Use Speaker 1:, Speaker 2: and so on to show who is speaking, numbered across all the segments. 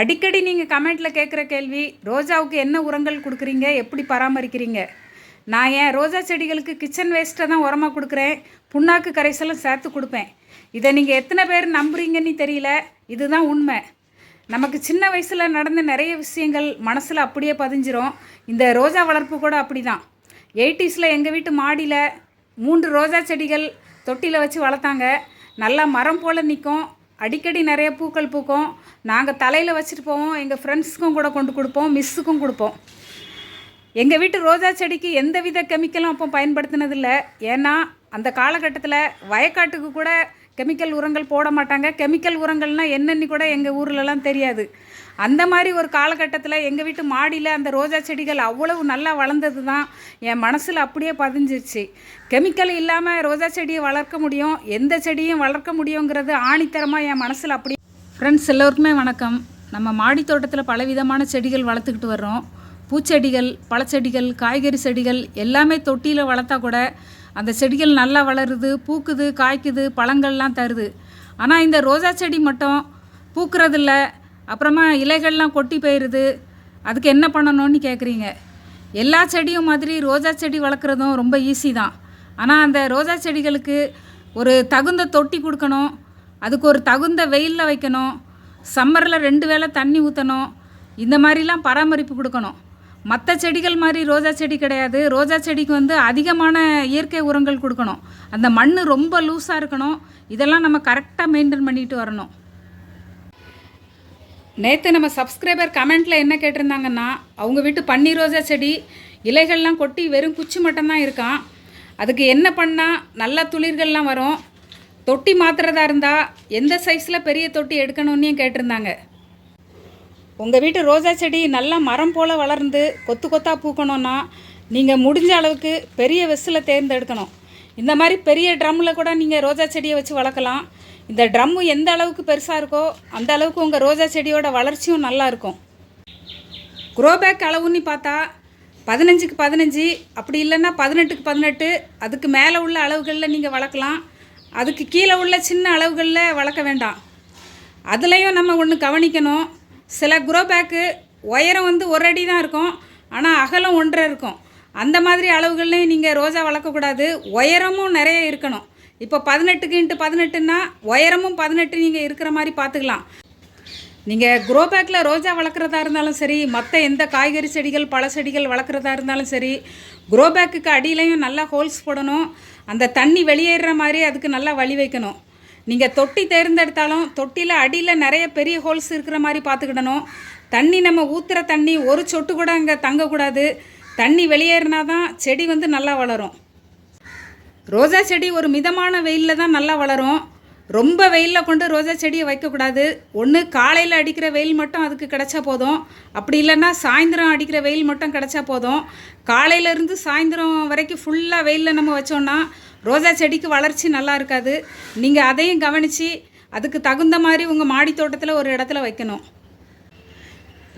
Speaker 1: அடிக்கடி நீங்கள் கமெண்ட்டில் கேட்குற கேள்வி ரோஜாவுக்கு என்ன உரங்கள் கொடுக்குறீங்க எப்படி பராமரிக்கிறீங்க? நான் ஏன் ரோஜா செடிகளுக்கு கிச்சன் வேஸ்ட்டை தான் உரமாக கொடுக்குறேன் புண்ணாக்கு கரைசலும் சேர்த்து கொடுப்பேன். இதை நீங்கள் எத்தனை பேர் நம்புறீங்கன்னு தெரியல இதுதான் உண்மை. நமக்கு சின்ன வயசில் நடந்த நிறைய விஷயங்கள் மனசில் அப்படியே பதிஞ்சிரும். இந்த ரோஜா வளர்ப்பு கூட அப்படி தான் எயிட்டிஸில் எங்கள் வீட்டு மாடியில் மூன்று ரோஜா செடிகள் தொட்டியில் வச்சு வளர்த்தாங்க. நல்லா மரம் போல் நிற்கும் அடிக்கடி நிறைய பூக்கள் பூக்கும். நாங்கள் தலையில் வச்சுட்டு போவோம் எங்கள் ஃப்ரெண்ட்ஸுக்கும் கூட கொண்டு கொடுப்போம் மிஸ்ஸுக்கும் கொடுப்போம். எங்கள் வீட்டு ரோஜா செடிக்கு எந்த வித கெமிக்கலும் அப்போ பயன்படுத்தினதில்லை. ஏன்னா அந்த காலகட்டத்தில் வயக்காட்டுக்கு கூட கெமிக்கல் உரங்கள் போட மாட்டாங்க. கெமிக்கல் உரங்கள்னால் என்னென்னு கூட எங்கள் ஊர்லலாம் தெரியாது. அந்த மாதிரி ஒரு காலகட்டத்தில் எங்கள் வீட்டு மாடியில் அந்த ரோஜா செடிகள் அவ்வளவு நல்லா வளர்ந்தது தான் என் மனசில் அப்படியே பதிஞ்சிருச்சு. கெமிக்கல் இல்லாமல் ரோஜா செடியை வளர்க்க முடியும். எந்த செடியும் வளர்க்க முடியுங்கிறது ஆணித்தரமாக என் மனசில் அப்படி ஃப்ரெண்ட்ஸ் எல்லோருக்குமே வணக்கம். நம்ம மாடி தோட்டத்தில் பலவிதமான செடிகள் வளர்த்துக்கிட்டு வர்றோம். பூச்செடிகள் பழச்செடிகள் காய்கறி செடிகள் எல்லாமே தொட்டியில் வளர்த்தா கூட அந்த செடிகள் நல்லா வளருது பூக்குது காய்க்குது பழங்கள்லாம் தருது. ஆனால் இந்த ரோஜா செடி மட்டும் பூக்கிறதில்ல அப்புறமா இலைகள்லாம் கொட்டி போயிடுது அதுக்கு என்ன பண்ணணும்னு கேட்குறீங்க எல்லா செடியும் மாதிரி ரோஜா செடி வளர்க்குறதும் ரொம்ப ஈஸி தான். ஆனால் அந்த ரோஜா செடிகளுக்கு ஒரு தகுந்த தொட்டி கொடுக்கணும். அதுக்கு ஒரு தகுந்த வெயிலில் வைக்கணும். சம்மரில் ரெண்டு வேளை தண்ணி ஊற்றணும் இந்த மாதிரிலாம் பராமரிப்பு கொடுக்கணும். மற்ற செடிகள் மாதிரி ரோஜா செடி கிடையாது. ரோஜா செடிக்கு வந்து அதிகமான இயற்கை உரங்கள் கொடுக்கணும். அந்த மண் ரொம்ப லூஸாக இருக்கணும். இதெல்லாம் நம்ம கரெக்டாக மெயின்டைன் பண்ணிட்டு வரணும். நேற்று நம்ம சப்ஸ்கிரைபர் கமெண்ட்டில் என்ன கேட்டிருந்தாங்கன்னா அவங்க வீட்டு பன்னீர் ரோஜா செடி இலைகள்லாம் கொட்டி வெறும் குச்சி மட்டும்தான் இருக்கான் அதுக்கு என்ன பண்ணால் நல்ல துளிர்கள்லாம் வரும். தொட்டி மாத்துறதா இருந்தால் எந்த சைஸில் பெரிய தொட்டி எடுக்கணும்னு கேட்டிருந்தாங்க. உங்கள் வீட்டு ரோஜா செடி நல்லா மரம் போல் வளர்ந்து கொத்து கொத்தாக பூக்கணும்னா நீங்கள் முடிஞ்ச அளவுக்கு பெரிய வெஸ்ஸில் தேர்ந்தெடுக்கணும். இந்த மாதிரி பெரிய ட்ரம்மில் கூட நீங்கள் ரோஜா செடியை வச்சு வளர்க்கலாம். இந்த ட்ரம்மு எந்த அளவுக்கு பெருசாக இருக்கோ அந்த அளவுக்கு உங்கள் ரோஜா செடியோட வளர்ச்சியும் நல்லா இருக்கும். க்ரோ பேக் அளவுன்னு பார்த்தா பதினஞ்சுக்கு பதினஞ்சு அப்படி இல்லைன்னா பதினெட்டுக்கு பதினெட்டு அதுக்கு மேலே உள்ள அளவுகளில் நீங்கள் வளர்க்கலாம். அதுக்கு கீழே உள்ள சின்ன அளவுகளில் வளர்க்க வேண்டாம். அதுலேயும் நம்ம ஒன்று கவனிக்கணும். சில குரோ பேக்கு உயரம் வந்து ஒரு அடி தான் இருக்கும். ஆனால் அகலம் ஒன்றரை இருக்கும். அந்த மாதிரி அளவுகள்லையும் நீங்கள் ரோஜா வளர்க்கக்கூடாது உயரமும் நிறைய இருக்கணும். இப்போ பதினெட்டுக்கு இன்ட்டு பதினெட்டுன்னா உயரமும் பதினெட்டு நீங்கள் இருக்கிற மாதிரி பார்த்துக்கலாம். நீங்கள் க்ரோ பேக்கில் ரோஜா வளர்க்குறதா இருந்தாலும் சரி மற்ற எந்த காய்கறி செடிகள் பழ செடிகள் வளர்க்குறதா இருந்தாலும் சரி க்ரோ பேக்குக்கு அடியிலையும் நல்லா ஹோல்ஸ் போடணும். அந்த தண்ணி வெளியேறுற மாதிரி அதுக்கு நல்லா வழி வைக்கணும். நீங்கள் தொட்டி தேர்ந்தெடுத்தாலும் தொட்டியில் அடியில் நிறைய பெரிய ஹோல்ஸ் இருக்கிற மாதிரி பார்த்துக்கிடணும். தண்ணி நம்ம ஊற்றுற தண்ணி ஒரு சொட்டு கூட அங்கே தங்கக்கூடாது. தண்ணி வெளியேறினா தான் செடி வந்து நல்லா வளரும். ரோஜா செடி ஒரு மிதமான வெயிலில் தான் நல்லா வளரும். ரொம்ப வெயிலில் கொண்டு ரோஜா செடியை வைக்கக்கூடாது. ஒன்று காலையில் அடிக்கிற வெயில் மட்டும் அதுக்கு கிடச்சா போதும். அப்படி இல்லைன்னா சாயந்தரம் அடிக்கிற வெயில் மட்டும் கிடச்சா போதும். காலையிலேருந்து சாயந்தரம் வரைக்கும் ஃபுல்லாக வெயிலில் நம்ம வச்சோன்னா ரோஜா செடிக்கு வளர்ச்சி நல்லா இருக்காது. நீங்கள் அதையும் கவனித்து அதுக்கு தகுந்த மாதிரி உங்கள் மாடி தோட்டத்தில் ஒரு இடத்துல வைக்கணும்.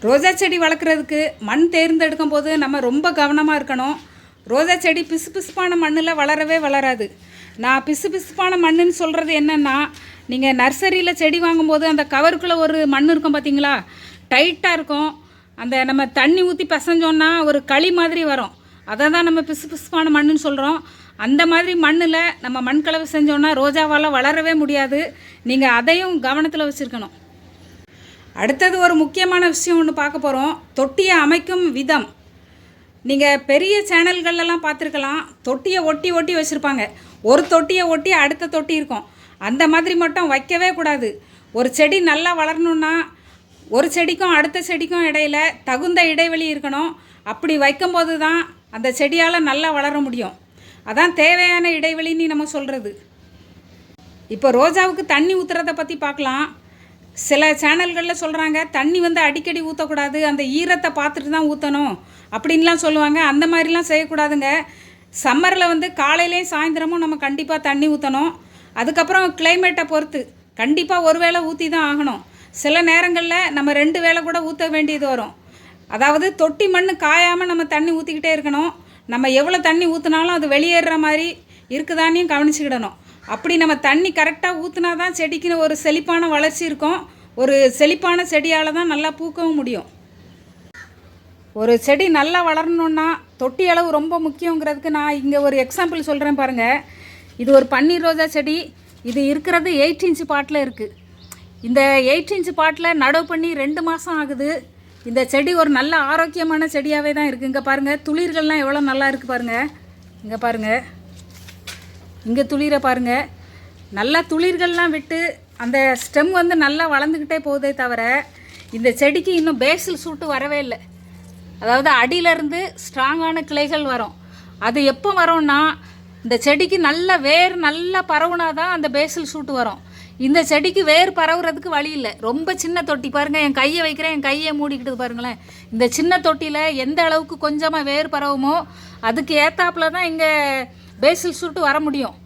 Speaker 1: ரோஜா செடி வளர்க்குறதுக்கு மண் தேர்ந்தெடுக்கும் போது நம்ம ரொம்ப கவனமாக இருக்கணும். ரோஜா செடி பிசு பிசுப்பான மண்ணில் வளரவே வளராது. நான் பிசு பிசுப்பான மண்ணுன்னு சொல்கிறது என்னென்னா நீங்கள் நர்சரியில் செடி வாங்கும்போது அந்த கவருக்குள்ளே ஒரு மண் இருக்கும் பார்த்தீங்களா டைட்டாக இருக்கும். அந்த நம்ம தண்ணி ஊற்றி பசஞ்சோன்னா ஒரு களி மாதிரி வரும். அதை தான் நம்ம பிசு பிசுப்பான மண்ணுன்னு சொல்கிறோம் அந்த மாதிரி மண்ணில் நம்ம மண் கலவை செஞ்சோன்னா ரோஜாவால் வளரவே முடியாது. நீங்கள் அதையும் கவனத்தில் வச்சுருக்கணும். அடுத்தது ஒரு முக்கியமான விஷயம் ஒன்று பார்க்க போகிறோம் தொட்டியை அமைக்கும் விதம். நீங்கள் பெரிய சேனல்கள்லாம் பார்த்துருக்கலாம் தொட்டியை ஒட்டி ஒட்டி வச்சுருப்பாங்க. ஒரு தொட்டியை ஒட்டி அடுத்த தொட்டி இருக்கும். அந்த மாதிரி மட்டும் வைக்கவே கூடாது. ஒரு செடி நல்லா வளரணுன்னா ஒரு செடிக்கும் அடுத்த செடிக்கும் இடையில தகுந்த இடைவெளி இருக்கணும். அப்படி வைக்கும்போது தான் அந்த செடியால் நல்லா வளர முடியும். அதான் தேவையான இடைவெளின்னு நம்ம சொல்கிறது இப்போ ரோஜாவுக்கு தண்ணி ஊற்றுறத பற்றி பார்க்கலாம். சில சேனல்களில் சொல்கிறாங்க தண்ணி வந்து அடிக்கடி ஊற்றக்கூடாது அந்த ஈரத்தை பார்த்துட்டு தான் ஊற்றணும் அப்படின்லாம் சொல்லுவாங்க. அந்த மாதிரிலாம் செய்யக்கூடாதுங்க. சம்மரில் வந்து காலையிலையும் சாயந்தரமும் நம்ம கண்டிப்பாக தண்ணி ஊற்றணும் அதுக்கப்புறம் கிளைமேட்டை பொறுத்து கண்டிப்பாக ஒரு வேளை ஊற்றி தான் ஆகணும். சில நேரங்களில் நம்ம ரெண்டு வேளை கூட ஊற்ற வேண்டியது வரும். அதாவது தொட்டி மண் காயாமல் நம்ம தண்ணி ஊற்றிக்கிட்டே இருக்கணும். நம்ம எவ்வளோ தண்ணி ஊற்றினாலும் அது வெளியேறுற மாதிரி இருக்குதானையும் கவனிச்சுக்கிடணும். அப்படி நம்ம தண்ணி கரெக்டாக ஊற்றினா தான் செடிக்குன்னு ஒரு செழிப்பான வளர்ச்சி இருக்கும். ஒரு செழிப்பான செடியால் தான் நல்லா பூக்கவும் முடியும். ஒரு செடி நல்லா வளரணுன்னா தொட்டி அளவு ரொம்ப முக்கியங்கிறதுக்கு நான் இங்கே ஒரு எக்ஸாம்பிள் சொல்கிறேன் பாருங்கள் இது ஒரு பன்னீர் ரோஜா செடி. இது இருக்கிறது எயிட் இன்ச் பாட்டில் இருக்குது இந்த எயிட் இன்ச் பாட்டில் நடவு பண்ணி ரெண்டு மாதம் ஆகுது. இந்த செடி ஒரு நல்ல ஆரோக்கியமான செடியாகவே தான் இருக்குது இங்கே பாருங்கள் துளிர்கள்லாம் எவ்வளோ நல்லா இருக்குது பாருங்கள் இங்கே பாருங்கள் இங்கே துளிரை பாருங்கள் நல்லா துளிர்கள்லாம் விட்டு அந்த ஸ்டெம் வந்து நல்லா வளர்ந்துக்கிட்டே போகுதே தவிர இந்த செடிக்கு இன்னும் பேசில் சூட்டு வரவே இல்லை. அதாவது அடியிலேருந்து ஸ்ட்ராங்கான கிளைகள் வரும். அது எப்போ வரும்னா இந்த செடிக்கு நல்ல வேர் நல்லா பரவுனா தான் அந்த பேசில் சூட்டு வரும். இந்த செடிக்கு வேர் பரவுறதுக்கு வழி இல்லை. ரொம்ப சின்ன தொட்டி பாருங்கள் என் கையை வைக்கிறேன் என் கையை மூடிக்கிட்டு பாருங்களேன். இந்த சின்ன தொட்டியில் எந்த அளவுக்கு கொஞ்சமாக வேர் பரவுமோ அதுக்கு ஏத்தாப்புல தான் இங்கே பேசில் சுட்டு வர முடியும்.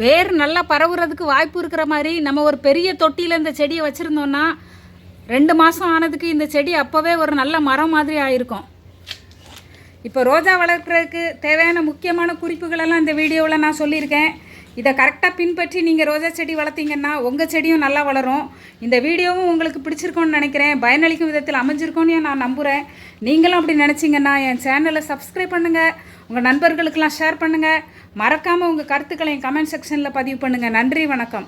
Speaker 1: வேர் நல்லா பரவுறதுக்கு வாய்ப்பு இருக்கிற மாதிரி நம்ம ஒரு பெரிய தொட்டியில் இந்த செடியை வச்சுருந்தோன்னா ரெண்டு மாதம் ஆனதுக்கு இந்த செடி அப்போவே ஒரு நல்ல மரம் மாதிரி ஆயிருக்கும். இப்போ ரோஜா வளர்க்குறதுக்கு தேவையான முக்கியமான குறிப்புகளெல்லாம் இந்த வீடியோவில் நான் சொல்லியிருக்கேன். இதை கரெக்டாக பின்பற்றி நீங்கள் ரோஜா செடி வளர்த்தீங்கன்னா உங்கள் செடியும் நல்லா வளரும். இந்த வீடியோவும் உங்களுக்கு பிடிச்சிருக்கோன்னு நினைக்கிறேன். பயனளிக்கும் விதத்தில் அமைஞ்சிருக்கோன்னு நான் நம்புகிறேன் நீங்களும் அப்படி நினச்சிங்கன்னா என் சேனலை சப்ஸ்கிரைப் பண்ணுங்கள் உங்கள் நண்பர்களுக்கெல்லாம் ஷேர் பண்ணுங்கள் மறக்காமல் உங்கள் கருத்துக்களை என் கமெண்ட் செக்ஷனில் பதிவு பண்ணுங்கள் நன்றி வணக்கம்.